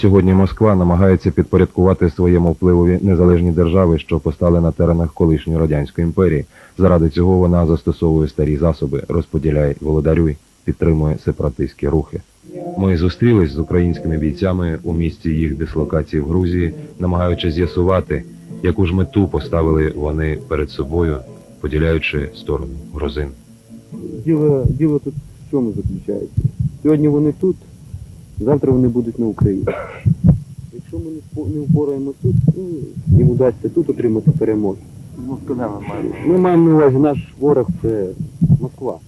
Сьогодні Москва намагається підпорядкувати своєму впливові незалежні держави, що постали на теренах колишньої радянської імперії. Заради цього вона застосовує старі засоби, розподіляє володарюй, підтримує сепаратистські рухи. Ми зустрілись з українськими бійцями у місці їх дислокації в Грузії, намагаючись з'ясувати, яку ж мету поставили вони перед собою, поділяючи сторону грузин. Діло, діло тут в чому заключається? Сьогодні вони тут, завтра вони будуть на Україні. Якщо ми не впораємося впораємось тут, ну, їм вдасться тут отримати перемогу. Ну, ми маємо? Ми маємо на увазі, наш ворог це Москва.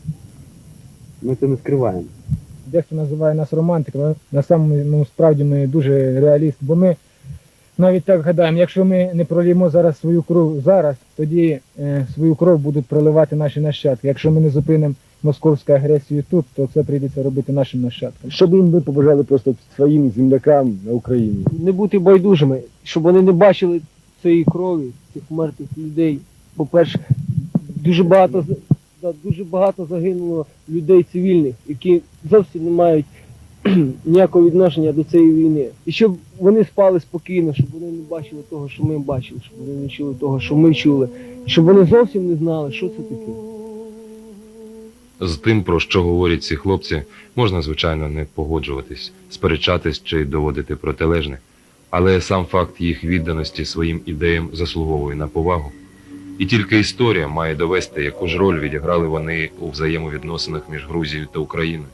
Ми це не скриваємо. Дехто називає нас романтиками, але на самому справді ми дуже реаліст, бо ми навіть так гадаємо, якщо ми не проліємо зараз свою кров зараз, тоді е, свою кров будуть проливати наші нащадки. Якщо ми не зупинимо московську агресію тут, то це прийдеться робити нашим нащадкам. Щоб їм ми побажали просто своїм землякам на Україні. Не бути байдужими, щоб вони не бачили цієї крові, цих мертвих людей. По-перше, дуже багато з- да, дуже багато загинуло людей цивільних, які зовсім не мають ніякого відношення до цієї війни. І щоб вони спали спокійно, щоб вони не бачили того, що ми бачили, щоб вони не чули того, що ми чули, щоб вони зовсім не знали, що це таке. З тим, про що говорять ці хлопці, можна, звичайно, не погоджуватись, сперечатись чи доводити протилежне, але сам факт їх відданості своїм ідеям заслуговує на повагу. І тільки історія має довести, яку ж роль відіграли вони у взаємовідносинах між Грузією та Україною.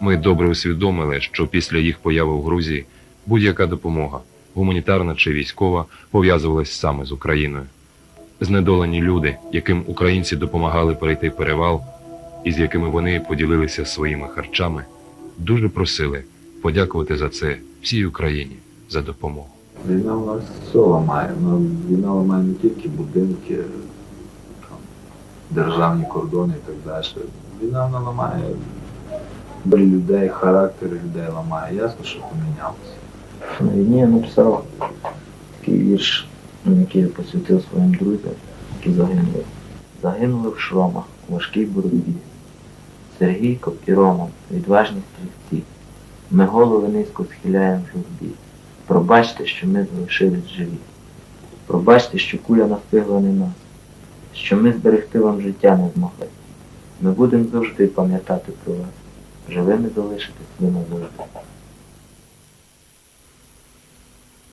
Ми добре усвідомили, що після їх появи в Грузії будь-яка допомога, гуманітарна чи військова, пов'язувалась саме з Україною. Знедолені люди, яким українці допомагали перейти перевал, і з якими вони поділилися своїми харчами, дуже просили подякувати за це всій Україні за допомогу. Війна у нас все ламає. Ну, війна ламає не тільки будинки, державні кордони і так далі. Війна вона ламає долі людей, характери людей ламає. Ясно, що помінялося. На війні я написав такий вірш, який я посвятив своїм друзям, які загинули. Загинули в шромах у важкій боротьбі. Сергійко і Роман, відважні стрільці. Ми голови низько схиляємо в журбі. Пробачте, що ми залишились живі. Пробачте, що куля настигла не нас, що ми зберегти вам життя не змогли. Ми будемо завжди пам'ятати про вас. Живими залишитись не назавжди.